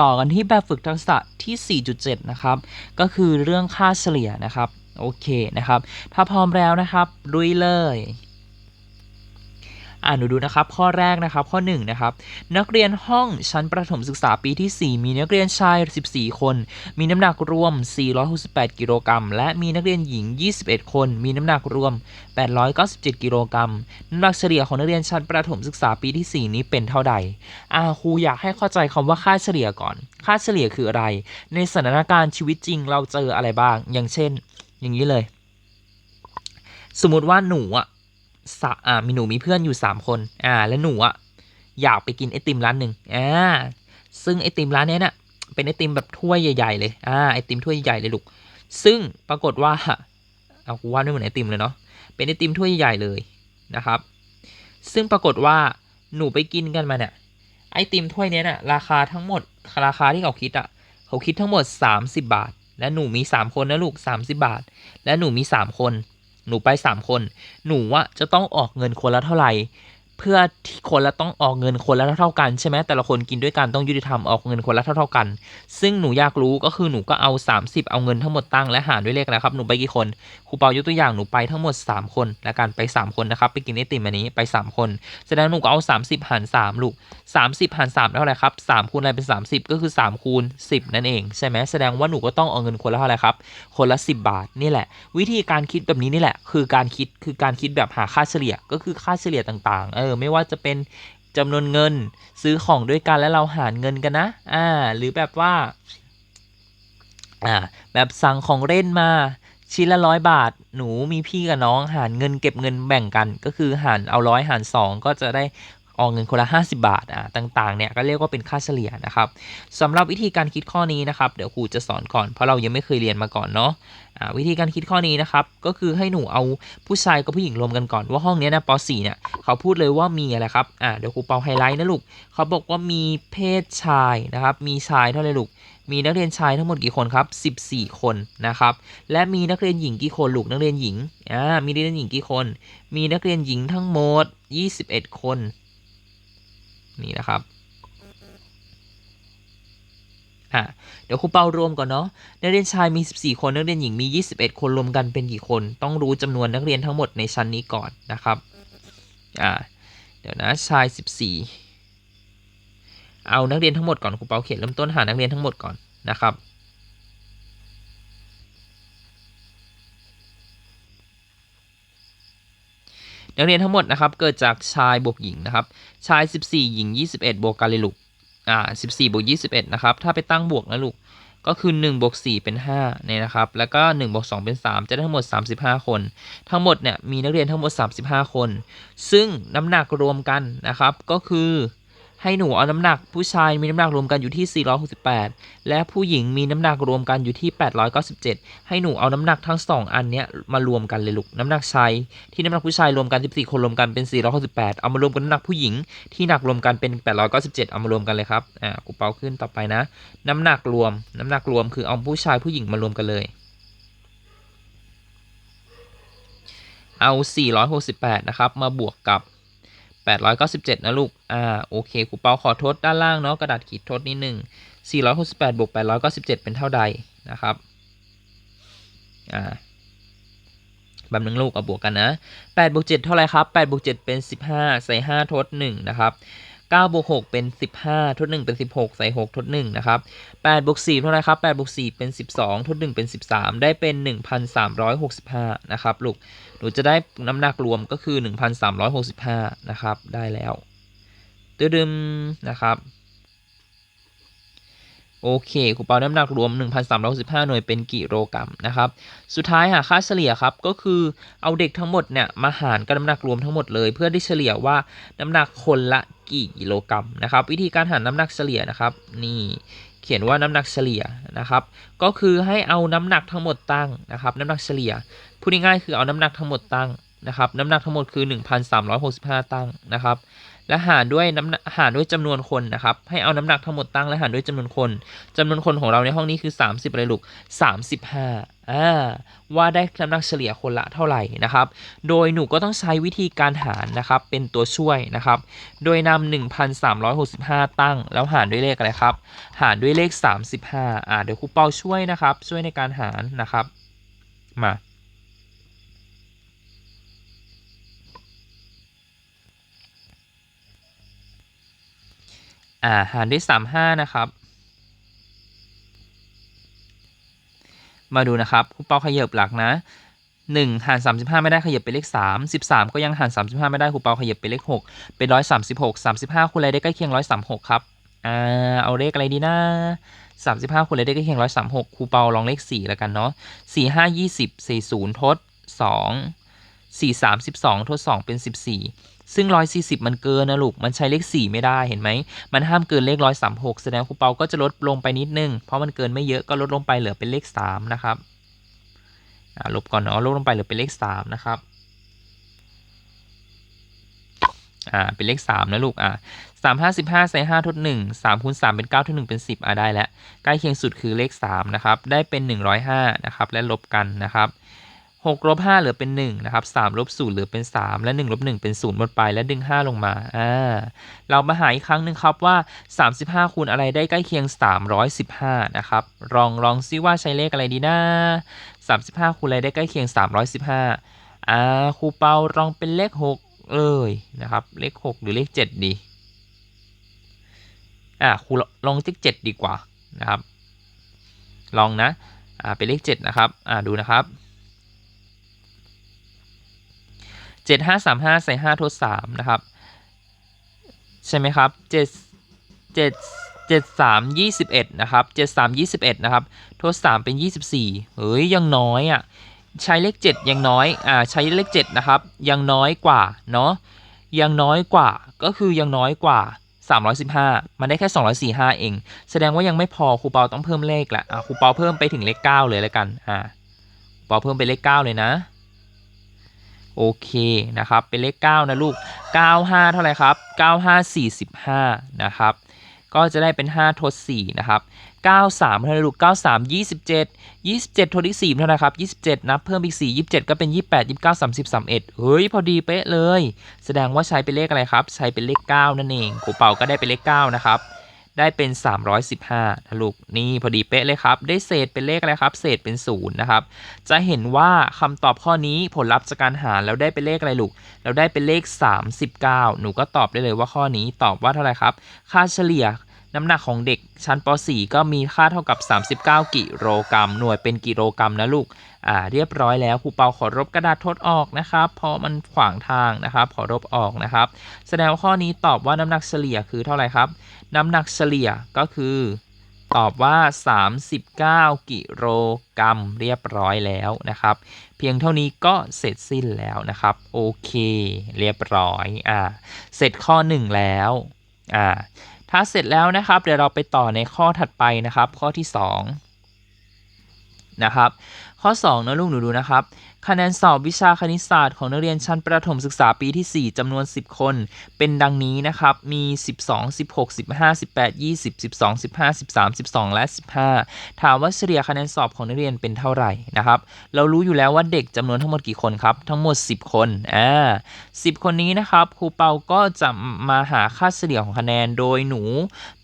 ต่อกันที่แบบฝึกทักษะที่ 4.7 นะครับ ก็คือเรื่องค่าเฉลี่ยนะครับ โอเคนะครับ ถ้าพร้อมแล้วนะครับลุยเลย อ่าหนูดูนะครับ ข้อแรกนะครับ ข้อ1นะครับ นักเรียนห้องชั้นประถมศึกษาปีที่ 4 มีนักเรียนชาย 14 คน มีน้ำหนักรวม 468 กิโลกรัม และมีนักเรียนหญิง 21 คน มีน้ำหนักรวม 897 กิโลกรัม น้ำหนักเฉลี่ยของนักเรียนชั้นประถมศึกษาปีที่ 4 นี้เป็นเท่าใดอ่าครูอยากให้เข้าใจคำว่าค่าเฉลี่ยก่อน ค่าเฉลี่ยคืออะไร ในสถานการณ์ชีวิตจริงเราเจออะไรบ้าง อย่างเช่น อย่างนี้เลย สมมติว่าหนูอะ อ่ามีหนูมีเพื่อนอยู่ 3 คนอ่าแล้วหนูอะอยากไปกินไอติมร้านหนึ่งอ่าซึ่งไอติมร้านนี้ยน่ะเป็นไอติมแบบถ้วยใหญ่ๆเลยอ่าไอติมถ้วยใหญ่เลยลูกซึ่งปรากฏว่าเอากูว่าไม่เหมือนไอติมเลยเนาะเป็นไอติมถ้วยใหญ่เลยนะครับ ซึ่งปรากฏว่าหนูไปกินกันมาเนี่ยไอติมถ้วยนี้ยน่ะราคาทั้งหมดราคาที่เขาคิดอะเขาคิดทั้งหมด 30 บาท และหนูมี 3 คนนะลูก 30 บาท และหนูมี 3 คน หนูไป3คน หนูว่าจะต้องออกเงินคนละเท่าไหร่ เพื่อที่คนละต้องออกเงินคนละเท่าๆกันใช่ไหมแต่ละคนกินด้วยกันต้องยุติธรรมออกเงินคนละเท่าๆกัน ซึ่งหนูอยากรู้ก็คือหนูก็เอา 30 เอาเงินทั้งหมดตั้งและหารด้วยเลขนะครับหนูไปกี่คนครูเปายกตัวอย่างหนูไปทั้งหมด 3 คนและกันไป 3 คนนะครับไปกินไอติมอันนี้ไป3คนแสดงหนูก็เอา 30หาร3ลูก30หาร3เท่าไหร่ครับ3คูณอะไรเป็น 30 ก็คือ 3 คูณ 10 นั่นเองใช่ไหมแสดงว่าหนูก็ต้องเอาเงินคนละเท่าไหร่ครับคนละ 10 บาทนี่แหละ วิธีการคิดแบบนี้นี่แหละ คือการคิดคือการคิดแบบหาค่าเฉลี่ยก็คือค่าเฉลี่ยต่างๆเออไม่ว่าจะเป็นจำนวนเงินซื้อของด้วยกันแล้วเราหารเงินกันนะ อ่า หรือแบบว่า อ่า แบบสั่งของเล่นมาชิ้นละร้อยบาท หนูมีพี่กับน้องหารเงินเก็บเงินแบ่งกัน ก็คือหารเอาร้อยหารสองก็จะได้ ออกเงินคนละ 50 บาทอ่าต่างๆเนี่ยก็เรียกว่าเป็นค่าเฉลี่ยนะครับสำหรับวิธีการคิดข้อนี้นะครับเดี๋ยวครูจะสอนก่อนเพราะเรายังไม่เคยเรียนมาก่อนเนาะอ่าวิธีการคิดข้อนี้นะครับก็คือให้หนูเอาผู้ชายกับผู้หญิงรวมกันก่อน ว่าห้องนี้นะป .4 เนี่ยเขาพูดเลยว่ามีอะไรครับอ่าเดี๋ยวครูเปาไฮไลท์นะลูกเขาบอกว่ามีเพศชายนะครับมีชายเท่าไหร่ลูกมีนักเรียนชายทั้งหมดกี่คนครับ 14 คนนะครับ และมีนักเรียนหญิงกี่คนลูกนักเรียนหญิง อ่า มีนักเรียนหญิงกี่คน มีนักเรียนหญิงทั้งหมด 21 คน นี่นะครับอะเดี๋ยวครูเปารวมก่อนเนาะนักเรียนชายมี 14 คนนักเรียนหญิงมี 21 คนรวมกันเป็นกี่คน ต้องรู้จำนวนนักเรียนทั้งหมดในชั้นนี้ก่อนนะครับอ่าเดี๋ยวนะชาย 14 เอานักเรียนทั้งหมดก่อนครูเปาเขียนเริ่มต้นหานักเรียนทั้งหมดก่อนนะครับ นักเรียนทั้งหมดนะครับเกิดจากชายบวกหญิงนะครับชาย 14 หญิง 21 บวกกันเลยลูกอ่า14บวก21นะครับถ้าไปตั้งบวกนะลูกก็คือ1บวก4เป็น5เนี่ยนะครับแล้วก็1บวก2เป็น 3 จะได้ทั้งหมด 35 คน ทั้งหมดเนี่ยมีนักเรียนทั้งหมด 35 คน ซึ่งน้ำหนักรวมกันนะครับก็คือ ให้หนูเอาน้ำหนักผู้ชายมีน้ำหนักรวมกันอยู่ที่ 468 และผู้หญิงมีน้ำหนักรวมกันอยู่ที่ 897 ให้หนูเอาน้ำหนักทั้งสองอันเนี้ยมารวมกันเลยลูก น้ำหนักชายที่น้ำหนักผู้ชายรวมกัน 14 คนรวมกันเป็น 468 เอามารวมกันน้ำหนักผู้หญิงที่หนักรวมกันเป็น 897 เอามารวมกันเลยครับ อ่า กูเปาขึ้นต่อไปนะ น้ำหนักรวม น้ำหนักรวมคือเอาผู้ชายผู้หญิงมารวมกันเลย เอา 468 นะครับ มาบวกกับ 897 นะลูก อ่า โอเคครูเปาขอทดด้านล่างเนาะ กระดาษขีดทดนิดหนึ่ง468บวก897 เป็นเท่าใดนะครับ อ่าแบบหนึ่งลูกเอาบวกกันนะ8บวก7เท่าไรครับ8บวก7เป็น 15 ใส่ 5 ทด 1 นะครับ9บวก6เป็น 15 ทด 1 เป็น 16 ใส่ 6 ทด 1 นะครับ8บวก4เท่าไรครับ8บวก4เป็น 12 ทด 1 เป็น 13 ได้เป็น 1,365 นะครับลูก หนูจะได้น้ำหนักรวมก็คือ 1,365 นะครับ ได้แล้วตึดึมนะครับ โอเคครูเปาน้ำหนักรวม 1,365 หน่วยเป็นกิโลกรัมนะครับ สุดท้ายหาค่าเฉลี่ยครับ ก็คือเอาเด็กทั้งหมดเนี่ยมาหารกับน้ำหนักรวมทั้งหมดเลย เพื่อได้เฉลี่ยว่าน้ำหนักคนละกี่กิโลกรัมนะครับ วิธีการหารน้ำหนักเฉลี่ยนะครับ นี่เขียนว่าน้ำหนักเฉลี่ยนะครับ ก็คือให้เอาน้ำหนักทั้งหมดตั้งนะครับ น้ำหนักเฉลี่ย พูดง่ายๆคือเอาน้ำหนักทั้งหมดตั้งนะครับ น้ำหนักทั้งหมดคือ 1,365 ตั้งนะครับ และหารด้วยน้ำหารด้วยจำนวนคนนะครับ ให้เอาน้ำหนักทั้งหมดตั้งและหารด้วยจำนวนคนจำนวนคนของเราในห้องนี้คือ 30อะไรลูก35อ่าว่าได้น้ำหนักเฉลี่ยคนละเท่าไหร่นะครับ โดยหนูก็ต้องใช้วิธีการหารนะครับ เป็นตัวช่วยนะครับ โดยนำ1,365 ตั้ง แล้วหารด้วยเลขอะไรครับ หารด้วยเลข 35อ่าเดี๋ยวครูเปาช่วยนะครับ ช่วยในการหารนะครับ มา อ่าหารด้วย35นะครับ มาดูนะครับครูเปาขยับหลักนะ1หาร35ไม่ได้ขยับเป็นเลข3 13ก็ยังหาร35ไม่ได้ครูเปาขยับเป็นเลข6เป็น136 35คูณอะไรได้ใกล้เคียง136ครับอ่าเอาเลขอะไรดีนะ35คูณอะไรได้ใกล้เคียง136ครูเปาลองเลข4แล้วกันเนาะ4 5 20 4 0ทด2 4 3 12ทด2เป็น14 ซึ่ง 140 มันเกินนะลูก มันใช้เลข 4 ไม่ได้เห็นไหม มันห้ามเกินเลข 136 แสดงครูเปาก็จะลดลงไปนิดนึง เพราะมันเกินไม่เยอะก็ลดลงไปเหลือเป็นเลข 3 นะครับลบก่อนเนาะลดลงไปเหลือเป็นเลข 3 นะครับอ่าเป็นเลข 3 นะลูกอ่าสามห้าสิบห้าใส่ห้าทดหนึ่งสามคูณสามเป็นเก้าทดหนึ่งเป็นสิบอ่าได้แล้ว ใกล้เคียงสุดคือเลข3นะครับ ได้เป็น105นะครับ และลบกันนะครับ 6ลบ5เหลือเป็น 1 นะครับ3ลบ0เหลือเป็น 3 และ 1ลบ1เป็น0หมดไป และดึง 5 ลงมาอ่าเรามาหาอีกครั้งหนึ่งครับว่า 35 คูณอะไรได้ใกล้เคียง 315 นะครับ ลองลองซิว่าใช้เลขอะไรดีนะ 35 คูณอะไรได้ใกล้เคียง 315อ่าครูเปาลองเป็นเลข 6 เลยนะครับ เลข 6 หรือเลข 7 ดีอ่าครูลองเลข 7 ดีกว่านะครับ ลองนะอ่าเป็นเลข 7 นะครับอ่าดูนะครับ 7 5 3 5 ใส่ 5 ทด 3 นะครับ ใช่ไหมครับ 7 7 7 3 21 นะครับ 7 3 21 นะครับทด3เป็น 24 เฮ้ย ยังน้อยอะ ใช้เลข 7 ยังน้อย อ่า ใช้เลข 7 นะครับ ยังน้อยกว่า เนาะ ยังน้อยกว่า ก็คือยังน้อยกว่า 315 มันได้แค่ 245 เอง แสดงว่ายังไม่พอ ครูเปาต้องเพิ่มเลขแหละอะครูเปาเพิ่มไปถึงเลข 9 เลยแล้วกัน อ่าครูเปาเพิ่มไปเลข 9 เลยนะ โอเคนะครับ เป็นเลข 9 นะลูก 95 เท่าไหร่ครับ 95 45 นะครับ ก็จะได้เป็น 5 ทด 4 นะครับ 93 เท่าไหร่ลูก 93 27 27 ทดอีก4เท่าไหร่ครับ 27 นับเพิ่มอีก 4 27 ก็เป็น 28 29 30 31 เฮ้ย พอดีเป๊ะเลย แสดงว่าใช้เป็นเลขอะไรครับ ใช้เป็นเลข 9 นั่นเองครูเป่าก็ได้เป็นเลข 9 นะครับ ได้เป็น 315นะลูกนี่พอดีเป๊ะเลยครับ ได้เศษเป็นเลขอะไรครับ เศษเป็น0นะครับ จะเห็นว่าคำตอบข้อนี้ผลลัพธ์จากการหารแล้วได้เป็นเลขอะไรลูก เราได้เป็นเลข 39 หนูก็ตอบได้เลยว่าข้อนี้ตอบว่าเท่าไหร่ครับ ค่าเฉลี่ย น้ำหนักของเด็กชั้นป .4 ก็มีค่าเท่ากับ 39 กิโลกรัม หน่วยเป็นกิโลกรัมนะลูก อ่า เรียบร้อยแล้วครูเปาขอรบกระดาษทดออกนะครับ เพราะมันขวางทางนะครับ ขอรบออกนะครับ แสดงว่าข้อนี้ตอบว่าน้ำหนักเฉลี่ยคือเท่าไหร่ครับ น้ำหนักเฉลี่ยก็คือตอบว่า 39 กิโลกรัมเรียบร้อยแล้วนะครับ เพียงเท่านี้ก็เสร็จสิ้นแล้วนะครับ โอเค เรียบร้อย อ่า เสร็จข้อ 1 แล้ว อ่า ถ้าเสร็จแล้วนะครับ เดี๋ยวเราไปต่อในข้อถัดไปนะครับ ข้อที่ 2 นะครับ ข้อ2นะลูกหนูดูนะครับ คะแนนสอบวิชาคณิตศาสตร์ของนักเรียนชั้นประถมศึกษาปีที่ 4จำนวน 10 คน เป็นดังนี้นะครับ มี 12 16 15 18 20 12 15 13 12 และ 15 ถามว่าเฉลี่ยคะแนนสอบของนักเรียนเป็นเท่าไหร่นะครับ เรารู้อยู่แล้วว่าเด็กจำนวนทั้งหมดกี่คนครับ ทั้งหมด 10 คนอ่า10 คนนี้นะครับครูเปาก็จะมาหาค่าเฉลี่ยของคะแนนโดยหนู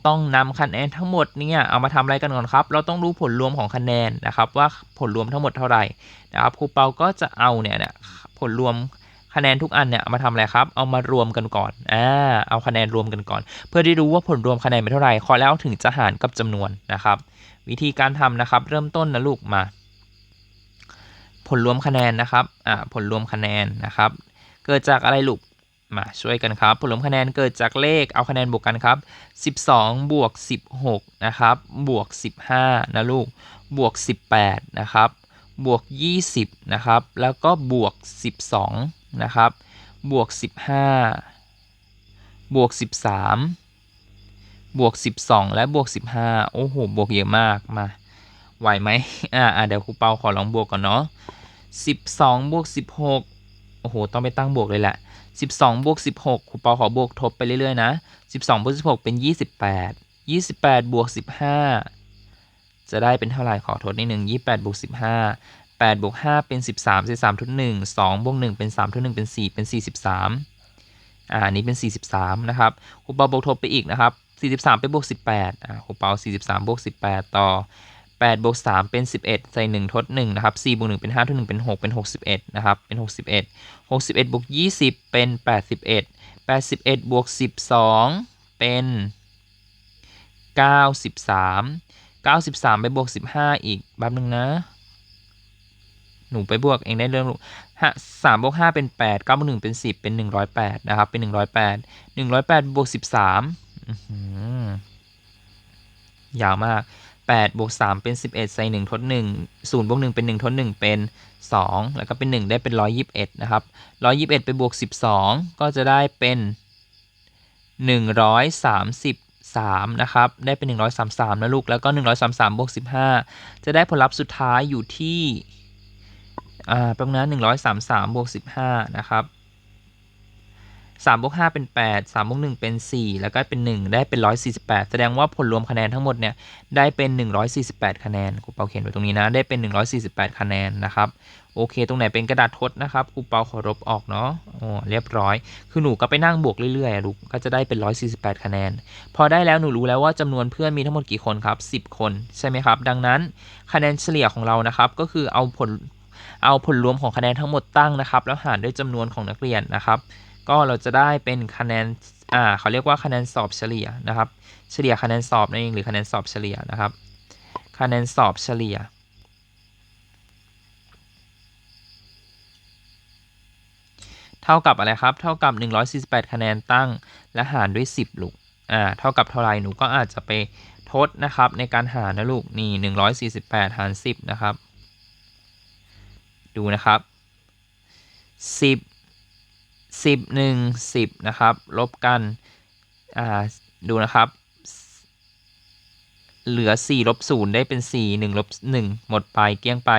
ต้องนำคะแนนทั้งหมดเนี่ยเอามาทำอะไรกันก่อนครับ เราต้องรู้ผลรวมของคะแนนนะครับว่าผลรวมทั้งหมดเท่าไหร่นะครับครูเปาก็จะเอาเนี่ยผลรวมคะแนนทุกอันเนี่ยามาทำอะไรครับ เอามารวมกันก่อน อ่า เอาคะแนนรวมกันก่อน เพื่อได้รู้ว่าผลรวมคะแนนเป็นเท่าไหร่ ขอแล้วถึงจะหารกับจำนวนนะครับ วิธีการทำนะครับ เริ่มต้นนะลูกมา ผลรวมคะแนนนะครับ อ่า ผลรวมคะแนนนะครับ เกิดจากอะไรลูก มาช่วยกันครับ ผลรวมคะแนนเกิดจากเลขเอาคะแนนบวกกันครับ 12 บวก 16 นะครับ บวก 15 นะลูก บวก 18 นะครับ บวก 20 นะครับ แล้วก็บวก 12 นะครับ บวก 15 บวก 13 บวก 12 และบวก 15 โอ้โห บวกเยอะมากมา ไหวไหมอ่าอ่าเดี๋ยวครูเปาขอลองบวกก่อนเนาะ12 บวก 16 โอ้โห ต้องไปตั้งบวกเลยแหละ 12บวก16ครูเปาขอบวกทบไปเรื่อยๆนะ 12บวก16 เป็น 28 28 บวก 15 จะได้เป็นเท่าไหร่ขอทดนิดหนึ่ง28 บวก 15 8บวก5เป็น 13 13ทุน1 2บวก1เป็น 3ทุน1เป็น 4 เป็น 43อ่านี้เป็น 43 นะครับครูเปาบวกทบไปอีกนะครับ 43 ไปบวก 18อ่าครูเปา43 บวก 18 ต่อ 8บวก3เป็น 11 ใส่ 1 ทด 1 นะครับ4บวก1เป็น 5 ทด 1 เป็น 6 เป็น 61 นะครับ เป็น 61 61บวก20 เป็น 81 81บวก12 เป็น 93 93 ไปบวก 15 อีกแป๊บนึงนะ หนูไปบวกเองได้เรื่องลูกห้าสามบวกห้าเป็นแปดเก้าบวกหนึ่งเป็นสิบเป็นหนึ่งร้อยแปดนะครับ เป็นหนึ่งร้อยแปดหนึ่งร้อยแปดบวกสิบสามยาวมาก แปดบวกสามเป็นสิบเอ็ดใส่หนึ่งทดหนึ่งศูนย์บวกหนึ่งเป็นหนึ่งทดหนึ่งเป็นสองแล้วก็เป็นหนึ่งได้เป็นร้อยยิบเอ็ดนะครับร้อยยิบเอ็ดไปบวกสิบสองก็จะได้เป็นหนึ่งร้อยสามสิบสามนะครับ ได้เป็นหนึ่งร้อยสามสามนะลูก แล้วก็หนึ่งร้อยสามสามบวกสิบห้าจะได้ผลลัพธ์สุดท้ายอยู่ที่ อ่าแป๊บนะหนึ่งร้อยสามสามบวกสิบห้านะครับ สามบวกห้าเป็นแปดสามบวกหนึ่งเป็นสี่แล้วก็เป็นหนึ่งได้เป็นร้อยสี่สิบแปดแสดงว่าผลรวมคะแนนทั้งหมดเนี่ยได้เป็นหนึ่งร้อยสี่สิบแปดคะแนนครูเปาเขียนไว้ตรงนี้นะได้เป็นหนึ่งร้อยสี่สิบแปดคะแนนนะครับโอเค ตรงไหนเป็นกระดาษทดนะครับครูเปาขอรบออกเนาะโอ้เรียบร้อย คือหนูก็ไปนั่งบวกเรื่อยๆลูกก็จะได้เป็นร้อยสี่สิบแปดคะแนน พอได้แล้วหนูรู้แล้วว่าจำนวนเพื่อนมีทั้งหมดกี่คนครับสิบคนใช่ไหมครับ ดังนั้นคะแนนเฉลี่ยของเรานะครับ ก็คือเอาผลเอาผลรวมของคะแนนทั้งหมดตั้งนะครับ แล้วหารด้วยจำนวนของนักเรียนนะครับ ก็เราจะได้เป็นคะแนนอ่าเขาเรียกว่าคะแนนสอบเฉลี่ยนะครับ เฉลี่ยคะแนนสอบนั่นเองหรือคะแนนสอบเฉลี่ยนะครับ คะแนนสอบเฉลี่ย เท่ากับอะไรครับ เท่ากับ 148 คะแนนตั้งและหารด้วย 10 ลูกอ่าเท่ากับเท่าไรหนูก็อาจจะไปทดนะครับ ในการหารนะลูกนี่ 148 หาร 10 นะครับ ดูนะครับ 10 10 1 10นะครับลบกันอ่าดูนะครับ เหลือ4ลบ0ได้เป็น 4 1ลบ1หมดไปเกลี้ยงไป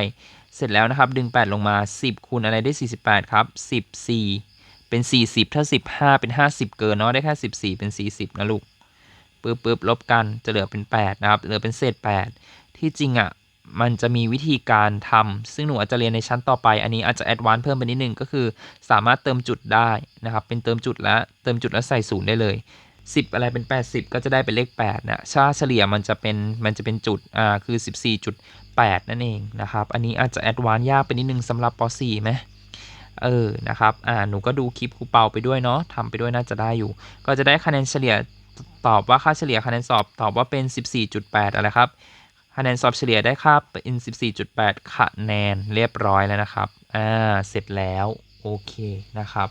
เสร็จแล้วนะครับ ดึง 8 ลงมา 10คูณอะไรได้ 48 ครับ 14 เป็น 40 ถ้า 15 เป็น 50 เกินเนาะได้แค่14 เป็น 40 นะลูกปึ๊บปึ๊บลบกันจะเหลือเป็น 8 นะครับ เหลือเป็นเศษ 8 ที่จริงอะ่ะ มันจะมีวิธีการทำซึ่งหนูอาจจะเรียนในชั้นต่อไป อันนี้อาจจะแอดวานซ์เพิ่มไปนิดนึงก็คือ สามารถเติมจุดได้นะครับ เป็นเติมจุดแล้วเติมจุดแล้วใส่ศูนย์ได้เลย 10 อะไรเป็น 80 ก็จะได้เป็นเลข8นะค่าเฉลี่ยมันจะเป็นมันจะเป็นจุดอ่าคือ 14.8 นั่นเองนะครับ อันนี้อาจจะแอดวานซ์ยากไปนิดนึงสำหรับป .4 ไหมเออ นะครับ อ่า หนูก็ดูคลิปครูเปาไปด้วยเนาะทำไปด้วยน่าจะได้อยู่ ก็จะได้คะแนนเฉลี่ยตอบว่าค่าเฉลี่ยคะแนนสอบตอบว่าเป็น 14.8 อะไรครับ คะแนนสอบเฉลี่ยได้ค่าเป็น 14.8 คะแนนเรียบร้อยแล้วนะครับ อ่า เสร็จแล้ว โอเคนะครับ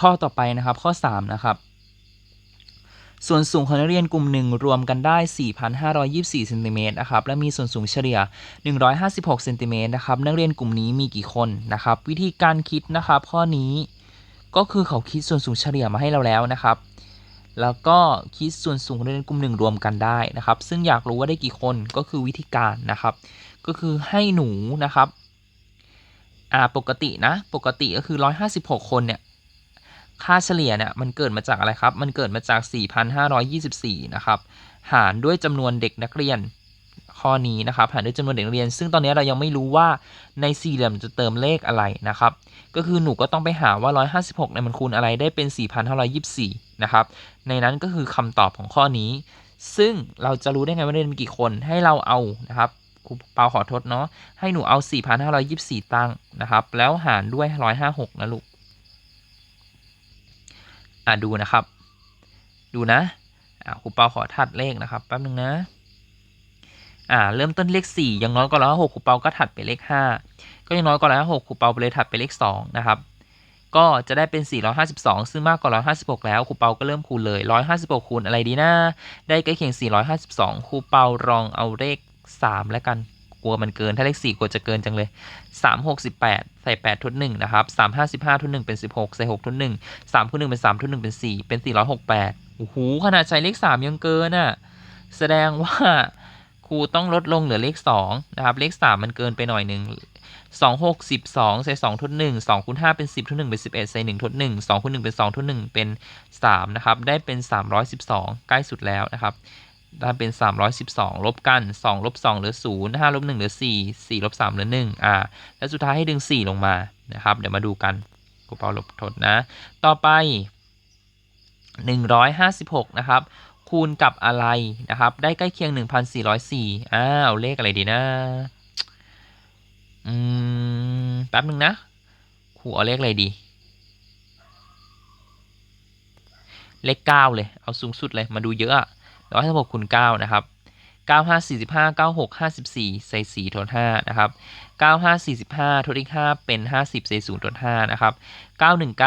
ข้อต่อไปนะครับข้อ 3 นะครับส่วนสูงของนักเรียนกลุ่มหนึ่งรวมกันได้ 4,524เซนติเมตรนะครับ และมีส่วนสูงเฉลี่ย 156เซนติเมตรนะครับ นักเรียนกลุ่มนี้มีกี่คนนะครับ วิธีการคิดนะครับ ข้อนี้ก็คือเขาคิดส่วนสูงเฉลี่ยมาให้เราแล้วนะครับ แล้วก็คิดส่วนสูงของนักเรียนกลุ่มหนึ่งรวมกันได้นะครับ ซึ่งอยากรู้ว่าได้กี่คนก็คือวิธีการนะครับ ก็คือให้หนูนะครับอ่าปกตินะปกติก็คือ 156 คนเนี่ยค่าเฉลี่ยเนี่ยมันเกิดมาจากอะไรครับ มันเกิดมาจาก 4,524 นะครับ หารด้วยจำนวนเด็กนักเรียน ข้อนี้นะครับหารด้วยจำนวนเด็กนักเรียน ซึ่งตอนนี้เรายังไม่รู้ว่าในสี่เหลี่ยมจะเติมเลขอะไรนะครับ ก็คือหนูก็ต้องไปหาว่า 156เนี่ยมันคูณอะไรได้เป็น 4,524 นะครับ ในนั้นก็คือคำตอบของข้อนี้ ซึ่งเราจะรู้ได้ไงว่าเรียนมีกี่คนให้เราเอานะครับครูเปาขอทดเนาะให้หนูเอา 4,524 ตั้งนะครับ แล้วหารด้วย 156 นะลูกอะดูนะครับ ดูนะอะครูเปาขอถัดเลขนะครับแป๊บนึงนะ อ่าเริ่มต้นเลข4ยังน้อยกว่าร้อยหกคูเปาก็ถัดไปเลข 5 ก็ยังน้อยกว่าร้อยหกคูเปาไปเลยถัดไปเลข 2 นะครับ ก็จะได้เป็น 452 ซึ่งมากกว่า 156 แล้วคูเปาก็เริ่มคูณเลย 156 คูณอะไรดีนะ ได้ใกล้เคียง 452คูเปาลองเอาเลข 3 แล้วกันกลัวมันเกินถ้าเลข 4กลัวจะเกินจังเลย 3 68 ใส่ 8ทุน1นะครับ 3 55ทุน1เป็น 16 ใส่ 6ทุน1 3คูณ1เป็น 3ทุน1เป็น 4 เป็น 468โอ้โหขนาดใช้เลข 3 ยังเกินอะ แสดงว่า ครูต้องลดลงเหลือเลข2นะครับเลข 3 มันเกินไปหน่อยหนึ่งสองหกสิบสองใส่สองทดหนึ่งสองคูณห้าเป็นสิบทดหนึ่งเป็นสิบเอ็ดใส่หนึ่งทดหนึ่งสองคูณหนึ่งเป็นสองทดหนึ่งเป็นสามนะครับได้เป็นสามร้อยสิบสองใกล้สุดแล้วนะครับได้เป็นสามร้อยสิบสองลบกันสองลบสองเหลือศูนย์ห้าลบหนึ่งเหลือสี่สี่ลบสามเหลือหนึ่งอ่า แล้วสุดท้ายให้ดึงสี่ลงมา นะครับ เดี๋ยวมาดูกันกูเปาลบทดนะ ต่อไปหนึ่งร้อยห้าสิบหกนะครับ คูณกับอะไรนะครับ ได้ใกล้เคียง 1,404 อ้าว เลขอะไรดีนะ อืม แป๊บหนึ่งนะครูเอาเลขอะไรดี เลข 9 เลย เอาสูงสุดเลย มาดูเยอะอะร้อยสิบหกคูณ9นะครับ9 5 45 96 54ใส่4ทด5นะครับ9 5 45ทดอีก5เป็น50ใส่0ทด5นะครับ919เ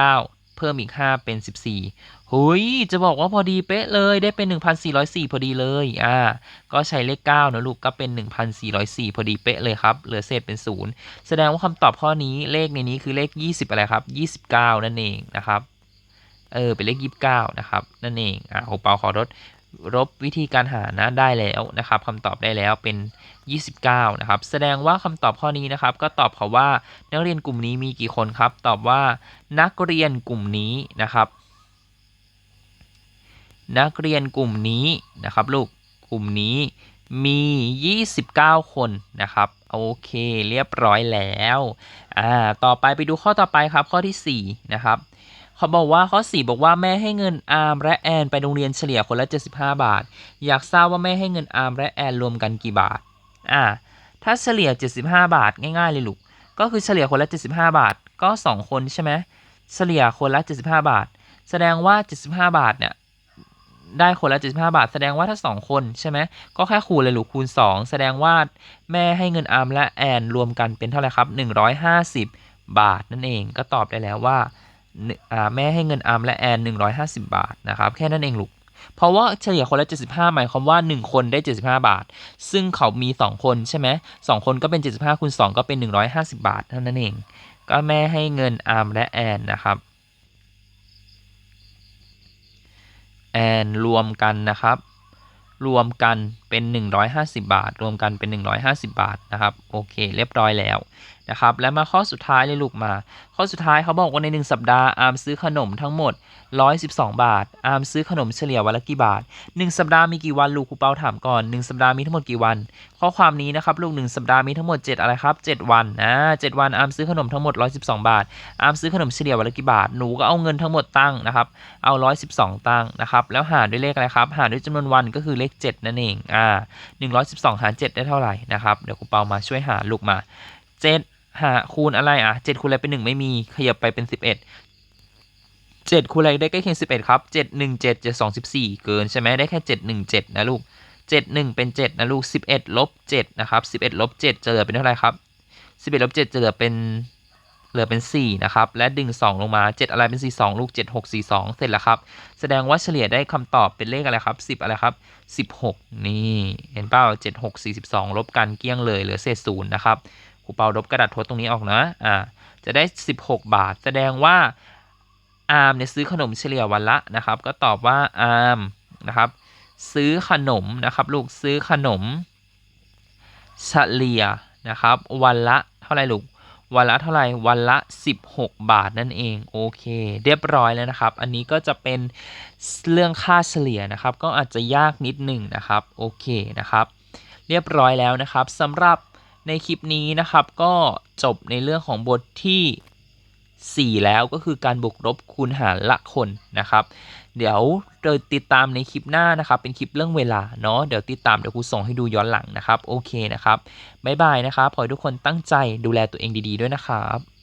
พิ่มอีก 5 เป็น 14หุยจะบอกว่าพอดีเป๊ะเลยได้เป็น 1,404 พอดีเลยอ่าก็ใช้เลข9นะลูกก็เป็น 1,404 พอดีเป๊ะเลยครับ เหลือเศษเป็น 0 แสดงว่าคำตอบข้อนี้เลขในนี้คือเลข 20 อะไรครับ 29 นั่นเองนะครับเออเป็นเลข 29 นะครับ นั่นเองอ่าโอเปาขอลดลบวิธีการหานะได้แล้วนะครับคำตอบได้แล้วเป็น 29 นะครับ แสดงว่าคำตอบข้อนี้นะครับ ก็ตอบเขาว่านักเรียนกลุ่มนี้มีกี่คนครับ ตอบว่านักเรียนกลุ่มนี้นะครับ นักเรียนกลุ่มนี้นะครับ ลูกกลุ่มนี้มี 29 คนนะครับโอเคเรียบร้อยแล้วอ่าต่อไปไปดูข้อต่อไปครับข้อที่ 4 นะครับเขาบอกว่าข้อ 4 บอกว่าแม่ให้เงินอาร์มและแอนไปโรงเรียนเฉลี่ยคนละ 75 บาท อยากทราบว่าแม่ให้เงินอาร์มและแอนรวมกันกี่บาท อ่าถ้าเฉลี่ย 75 บาทง่ายๆเลยลูก ก็คือเฉลี่ยคนละ 75 บาทก็ 2 คนใช่ไหมเฉลี่ยคนละ 75 บาท แสดงว่า 75 บาทเนี่ยได้คนละ 75 บาท แสดงว่าถ้า 2 คนใช่ไหมก็แค่คูณเลยลูกคูณ 2 แสดงว่าแม่ให้เงินอาร์มและแอนรวมกันเป็นเท่าไหร่ครับ 150 บาทนั่นเองก็ตอบได้แล้วว่าอ่าแม่ให้เงินอาร์มและแอน 150 บาทนะครับแค่นั้นเองลูก เพราะว่าเฉลี่ยคนละ 75 หมายความว่า 1 คนได้ 75 บาท ซึ่งเขามี 2 คนใช่ไหมสองคนก็เป็น 75คูณ2ก็เป็น 150 บาทเท่านั้นเอง ก็แม่ให้เงินอาร์มและแอนนะครับ แอนรวมกันนะครับ รวมกันเป็น 150 บาท รวมกันเป็น 150 บาทนะครับ โอเค เรียบร้อยแล้ว นะครับและมาข้อสุดท้ายเลยลูกมา ข้อสุดท้ายเขาบอกว่าใน 1 สัปดาห์อาร์มซื้อขนมทั้งหมด 112 บาท อาร์มซื้อขนมเฉลี่ยวันละกี่บาท 1 สัปดาห์มีกี่วันลูกครูเปาถามก่อน 1 สัปดาห์มีทั้งหมดกี่วัน ข้อความนี้นะครับลูก 1 สัปดาห์มีทั้งหมด 7 อะไรครับ 7 วันนะ7วันอาร์มซื้อขนมทั้งหมด 112 บาท อาร์มซื้อขนมเฉลี่ยวันละกี่บาทหนูก็เอาเงินทั้งหมดตั้งนะครับเอา 112 ตั้งนะครับแล้วหารด้วยเลขอะไรครับหารด้วยจำนวนวันก็คือเลข 7 นั่นเองอ่า112 หาร 7 ได้เท่าไหร่นะครับเดี๋ยวครูเปามาช่วยหาลูกมา 7 หาคูณอะไรอะ7คูณอะไรเป็น1ไม่มีขยับไปเป็น11 7คูณอะไรได้ใกล้เคียง11ครับ7 1 7 7 2 14เจ็ดเจ็ดสองสิบสี่เกินใช่ไหมได้แค่7 1 7นะลูก7 1เป็น7นะลูก11ลบ7นะครับ11ลบ7จะเหลือเป็นเท่าไหร่ครับ11ลบ7จะเหลือเป็นเหลือเป็น4นะครับและดึง2ลงมา7อะไรเป็น4 2ลูก7 6 4 2เสร็จแล้วครับ แสดงว่าเฉลี่ยได้คำตอบเป็นเลขอะไรครับ10อะไรครับ16นี่เห็นเปล่า7 6 42ลบกันเกลี้ยงเลยเหลือเศษศูนย์นะครับ รูเปาลบกระดาษทดตรงนี้ออกนะอ่าจะได้ 16 บาท แสดงว่าอาร์มเนี่ยซื้อขนมเฉลี่ยวันละนะครับ ก็ตอบว่าอาร์มนะครับ ซื้อขนมนะครับ ลูกซื้อขนม เฉลี่ยนะครับ วันละเท่าไหร่ลูกวันละเท่าไหร่วันละ 16 บาทนั่นเองโอเค เรียบร้อยแล้วนะครับ อันนี้ก็จะเป็นเรื่องค่าเฉลี่ยนะครับ ก็อาจจะยากนิดหนึ่งนะครับโอเคนะครับ เรียบร้อยแล้วนะครับสำหรับ ในคลิปนี้นะครับก็จบในเรื่องของบทที่ 4 แล้วก็คือการบวกลบคูณหารละคนนะครับ เดี๋ยวเราติดตามในคลิปหน้านะครับ เป็นคลิปเรื่องเวลาเนาะเดี๋ยวติดตามเดี๋ยวครูส่งให้ดูย้อนหลังนะครับ โอเคนะครับบ๊ายบายนะครับขอให้ทุกคนตั้งใจดูแลตัวเองดี ๆ ด้วยนะครับ